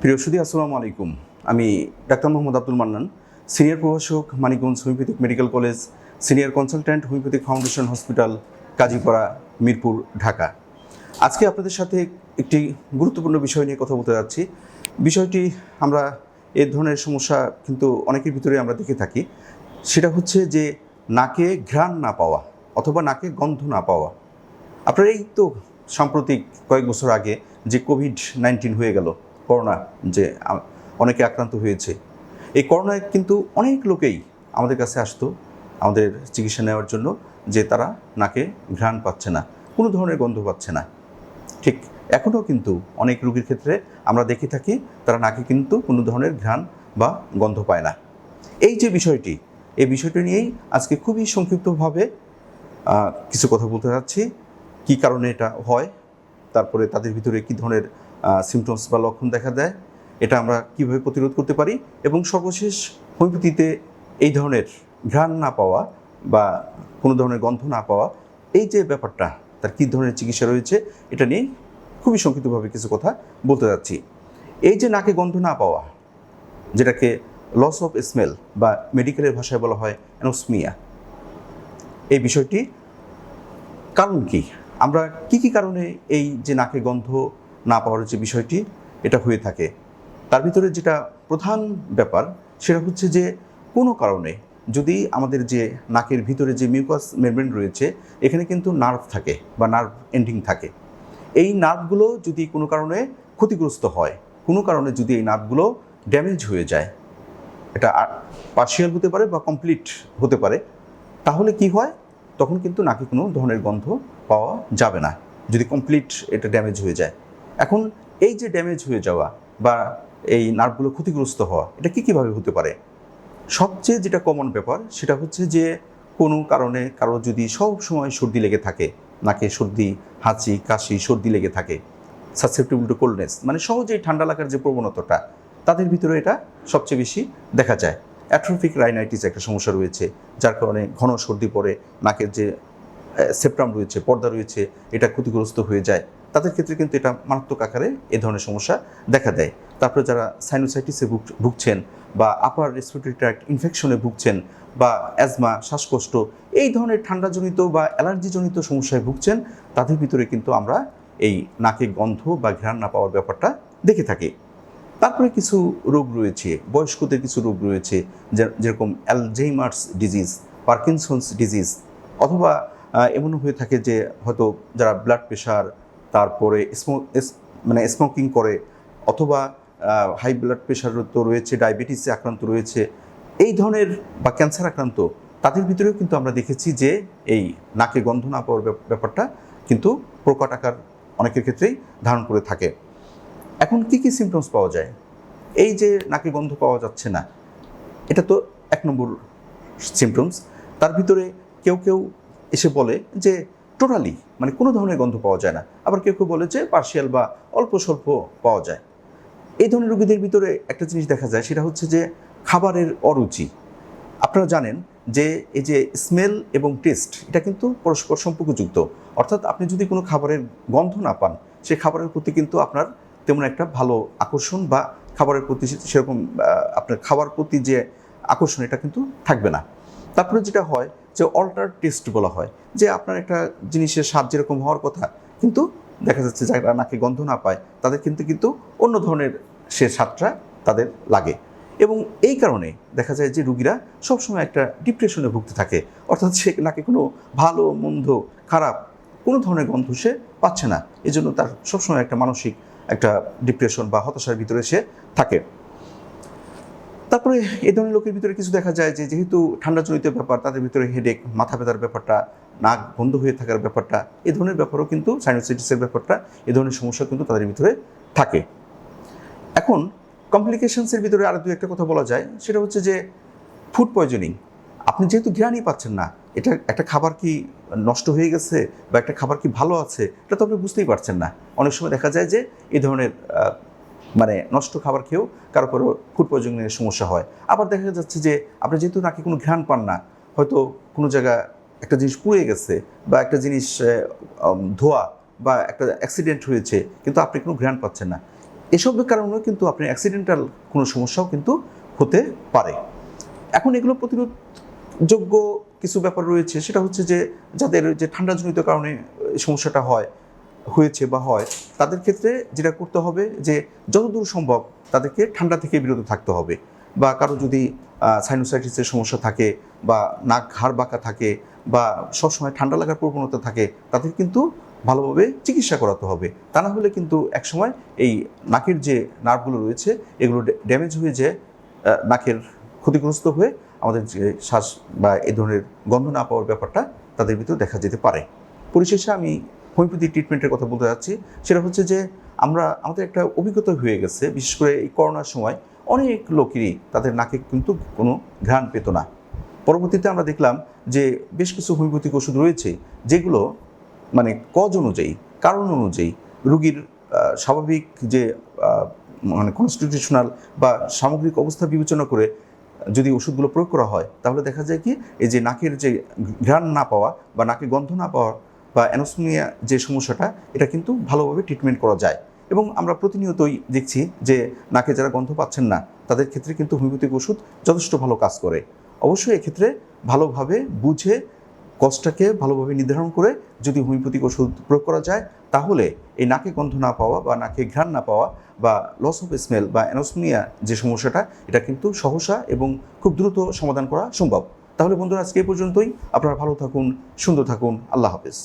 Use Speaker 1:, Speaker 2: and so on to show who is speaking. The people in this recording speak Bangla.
Speaker 1: প্রিয় সুদী আসসালামু আলাইকুম। আমি ডাক্তার মোহাম্মদ আব্দুল মান্নান, সিনিয়র প্রভাষক, Manikganj homeopathic medical college, senior consultant, homeopathic foundation hospital, Kazipara, Mirpur, Dhaka. আজকে আপনাদের সাথে একটি গুরুত্বপূর্ণ বিষয় নিয়ে কথা বলতে যাচ্ছি। বিষয়টি আমরা এ ধরনের সমস্যা কিন্তু অনেকের ভিতরে আমরা দেখে থাকি। সেটা হচ্ছে যে নাকে ঘ্রাণ না পাওয়া অথবা নাকে গন্ধ না পাওয়া। আপনার এই তো সাম্প্রতিক কয়েক বছর আগে যে কোভিড নাইন্টিন হয়ে গেল করোনা যে অনেকে আক্রান্ত হয়েছে। এই করোনায় কিন্তু অনেক লোকেই আমাদের কাছে আসতো আমাদের চিকিৎসা নেওয়ার জন্য যে তারা নাকে ঘ্রাণ পাচ্ছে না, কোনো ধরনের গন্ধ পাচ্ছে না। ঠিক এখনও কিন্তু অনেক রোগীর ক্ষেত্রে আমরা দেখে থাকি তারা নাকে কিন্তু কোনো ধরনের ঘ্রাণ বা গন্ধ পায় না। এই যে বিষয়টি, এই বিষয়টি নিয়েই আজকে খুবই সংক্ষিপ্তভাবে কিছু কথা বলতে চাচ্ছি কী কারণে এটা হয়, তারপরে তাদের ভিতরে কী ধরনের সিমটমস বা লক্ষণ দেখা দেয়, এটা আমরা কীভাবে প্রতিরোধ করতে পারি এবং সর্বশেষ হোমিওপ্যাথিতে এই ধরনের ঘ্রাণ না পাওয়া বা কোনো ধরনের গন্ধ না পাওয়া, এই যে ব্যাপারটা, তার কী ধরনের চিকিৎসা রয়েছে, এটা নিয়ে খুবই সংক্ষিপ্তভাবে কিছু কথা বলতে যাচ্ছি। এই যে নাকে গন্ধ না পাওয়া, যেটাকে লস অফ স্মেল বা মেডিকেলের ভাষায় বলা হয় অ্যানোসমিয়া এই বিষয়টি কারণ কি? আমরা কি কি কারণে এই যে নাকে গন্ধ না পাওয়ার যে বিষয়টি, এটা হয়ে থাকে। তার ভিতরে যেটা প্রধান ব্যাপার, সেটা হচ্ছে যে কোনো কারণে যদি আমাদের যে নাকের ভিতরে যে মিউকাস মেমব্রেন রয়েছে, এখানে কিন্তু নার্ভ থাকে বা নার্ভ এন্ডিং থাকে। এই নার্ভগুলো যদি কোনো কারণে ক্ষতিগ্রস্ত হয়, কোনো কারণে যদি এই নার্ভগুলো ড্যামেজ হয়ে যায়, এটা পার্শিয়াল হতে পারে বা কমপ্লিট হতে পারে, তাহলে কি হয়? তখন কিন্তু নাকে কোনো ধরনের গন্ধ পাওয়া যাবে না। যদি কমপ্লিট এটা ড্যামেজ হয়ে যায়। এখন এই যে ড্যামেজ হয়ে যাওয়া বা এই নার্ভগুলো ক্ষতিগ্রস্ত হওয়া, এটা কী কীভাবে হতে পারে? সবচেয়ে যেটা কমন ব্যাপার সেটা হচ্ছে যে কোনো কারণে কারও যদি সব সময় সর্দি লেগে থাকে, নাকে সর্দি, হাঁচি, কাশি, সর্দি লেগে থাকে সাসেপ্টেবল টু কোল্ডনেস মানে সহজেই ঠান্ডা লাগার যে প্রবণতাটা, তাদের ভিতরে এটা সবচেয়ে বেশি দেখা যায়। অ্যাট্রোফিক রাইনাইটিস একটা সমস্যা রয়েছে, যার কারণে ঘন সর্দি পড়ে, নাকের যে সেপ্টাম রয়েছে, পর্দা রয়েছে, এটা ক্ষতিগ্রস্ত হয়ে যায়। তাদের ক্ষেত্রে কিন্তু এটা মারাত্মক আকারে এ ধরনের সমস্যা দেখা দেয়। তারপরে যারা সাইনোসাইটিসে ভুগছেন বা আপার রেসপিরেটরি ট্র্যাক্ট ইনফেকশনে ভুগছেন বা অ্যাজমা শ্বাসকষ্ট, এই ধরনের ঠান্ডাজনিত বা অ্যালার্জিজনিত সমস্যায় ভুগছেন, তাদের ভিতরে কিন্তু আমরা এই নাকে গন্ধ বা ঘ্রাণ না পাওয়ার ব্যাপারটা দেখে থাকি। তারপরে কিছু রোগ রয়েছে, বয়স্কদের কিছু রোগ রয়েছে যেরকম অ্যালজেইমার্স ডিজিজ পার্কিনসন্স ডিজিজ অথবা এমনও হয়ে থাকে যে হয়তো যারা ব্লাড প্রেশার তারপরে মানে স্মোকিং করে অথবা হাই ব্লাড প্রেশার তো রয়েছে ডায়াবেটিসে আক্রান্ত রয়েছে, এই ধরনের বা ক্যান্সার আক্রান্ত, তাদের ভিতরেও কিন্তু আমরা দেখেছি যে এই নাকে গন্ধ না পাওয়ার ব্যাপ- ব্যাপারটা কিন্তু প্রকট আকার অনেকের ক্ষেত্রেই ধারণ করে থাকে। এখন কি কি সিমটমস পাওয়া যায়? এই যে নাকে গন্ধ পাওয়া যাচ্ছে না, এটা তো এক নম্বর সিমটমস তার ভিতরে কেউ কেউ এসে বলে যে টোটালি মানে কোনো ধরনের গন্ধ পাওয়া যায় না। আবার কেউ কেউ বলে যে পার্শিয়াল বা অল্প স্বল্প পাওয়া যায়। এই ধরনের রোগীদের ভিতরে একটা জিনিস দেখা যায়, সেটা হচ্ছে যে খাবারের অরুচি। আপনারা জানেন যে এই যে স্মেল এবং টেস্ট, এটা কিন্তু পরস্পর সম্পর্কযুক্ত। অর্থাৎ আপনি যদি কোনো খাবারের গন্ধ না পান সেই খাবারের প্রতি কিন্তু আপনার তেমন একটা ভালো আকর্ষণ বা খাবারের প্রতি সেরকম আপনার খাবার প্রতি যে আকর্ষণ, এটা কিন্তু থাকবে না। তারপরে যেটা হয় যে অল্টার টেস্ট বলা হয়, যে আপনার একটা জিনিসের স্বাদ যেরকম হওয়ার কথা, কিন্তু দেখা যাচ্ছে যারা নাকে গন্ধ না পায়, তাদের কিন্তু কিন্তু অন্য ধরনের সে স্বাদটা তাদের লাগে। এবং এই কারণে দেখা যায় যে রুগীরা সবসময় একটা ডিপ্রেশনে ভুগতে থাকে। অর্থাৎ সে নাকি কোনো ভালো, মন্দ, খারাপ কোনো ধরনের গন্ধ সে পাচ্ছে না। এই জন্য তার সবসময় একটা মানসিক একটা ডিপ্রেশন বা হতাশার ভিতরে সে থাকে। তারপরে এই ধরনের লোকের ভিতরে কিছু দেখা যায় যে যেহেতু ঠান্ডাজনিত ব্যাপার, তাদের ভিতরে হেডেক মাথা ব্যথার ব্যাপারটা, নাক বন্ধ হয়ে থাকার ব্যাপারটা, এ ধরনের ব্যাপারও কিন্তু সাইনোসাইটিসের ব্যাপারটা, এ ধরনের সমস্যা কিন্তু তাদের ভিতরে থাকে। এখন কমপ্লিকেশনসের ভিতরে আরও দু একটা কথা বলা যায়, সেটা হচ্ছে যে ফুড পয়জনিং আপনি যেহেতু ঘ্রাণই পাচ্ছেন না, এটা একটা খাবার কি নষ্ট হয়ে গেছে বা একটা খাবার কি ভালো আছে, এটা তো আপনি বুঝতেই পারছেন না। অনেক সময় দেখা যায় যে এই ধরনের মানে নষ্ট খাবার খেয়েও কারও কারও ফুড পয়জনিংয়ের সমস্যা হয়। আবার দেখা যাচ্ছে যে আপনি যেহেতু নাকি কোনো ঘ্রাণ পান না, হয়তো কোনো জায়গা একটা জিনিস পুড়ে গেছে বা একটা জিনিস ধোয়া বা একটা অ্যাক্সিডেন্ট হয়েছে, কিন্তু আপনি কোনো ঘ্রাণ পাচ্ছেন না। এসবের কারণেও কিন্তু আপনি অ্যাক্সিডেন্টাল কোনো সমস্যাও কিন্তু হতে পারে। এখন এগুলো প্রতিরোধযোগ্য কিছু ব্যাপার রয়েছে, সেটা হচ্ছে যে যাদের যে ঠান্ডাজনিত কারণে সমস্যাটা হয় হয়েছে বা হয়, তাদের ক্ষেত্রে যেটা করতে হবে যে যতদূর সম্ভব তাদেরকে ঠান্ডা থেকে বিরত থাকতে হবে বা কারও যদি সাইনোসাইটিসের সমস্যা থাকে বা নাক ঘাড় বাঁকা থাকে বা সবসময় ঠান্ডা লাগার প্রবণতা থাকে, তাদের কিন্তু ভালোভাবে চিকিৎসা করাতে হবে। তা না হলে কিন্তু একসময় এই নাকের যে নার্ভগুলো রয়েছে, এগুলো ড্যামেজ হয়ে যে নাকের ক্ষতিগ্রস্ত হয়ে আমাদের যে শ্বাস বা এই ধরনের গন্ধ না পাওয়ার ব্যাপারটা তাদের ভিতরে দেখা যেতে পারে। পরিশেষে আমি হোমিওপ্যাথি ট্রিটমেন্টের কথা বলতে যাচ্ছি, সেটা হচ্ছে যে আমরা, আমাদের একটা অভিজ্ঞতা হয়ে গেছে, বিশেষ করে এই করোনার সময় অনেক লোকেরই তাদের নাকে কিন্তু কোনো ঘ্রাণ পেত না। পরবর্তীতে আমরা দেখলাম যে বেশ কিছু হোমিওপ্যাথিক ওষুধ রয়েছে, যেগুলো মানে কজ অনুযায়ী, কারণ অনুযায়ী রুগীর স্বাভাবিক যে মানে কনস্টিটিউশনাল বা সামগ্রিক অবস্থা বিবেচনা করে যদি ওষুধগুলো প্রয়োগ করা হয়, তাহলে দেখা যায় কি, এই যে নাকের যে ঘ্রাণ না পাওয়া বা নাকে গন্ধ না পাওয়া বা অ্যানোসমিয়া যে সমস্যাটা, এটা কিন্তু ভালোভাবে ট্রিটমেন্ট করা যায়। এবং আমরা প্রতিনিয়তই দেখছি যে নাকে যারা গন্ধ পাচ্ছেন না, তাদের ক্ষেত্রে কিন্তু হোমিওপ্যাথিক ওষুধ যথেষ্ট ভালো কাজ করে। অবশ্যই এক্ষেত্রে ভালোভাবে বুঝে, কষ্টটাকে ভালোভাবে নির্ধারণ করে যদি হোমিওপ্যাথিক ওষুধ প্রয়োগ করা যায়, তাহলে এই নাকে গন্ধ না পাওয়া বা নাকে ঘ্রাণ না পাওয়া বা লস অফ স্মেল বা অ্যানোসমিয়া যে সমস্যাটা, এটা কিন্তু সহসা এবং খুব দ্রুত সমাধান করা সম্ভব। তাহলে বন্ধুরা, আজকে এই পর্যন্তই। আপনারা ভালো থাকুন, সুন্দর থাকুন। আল্লাহ হাফেজ।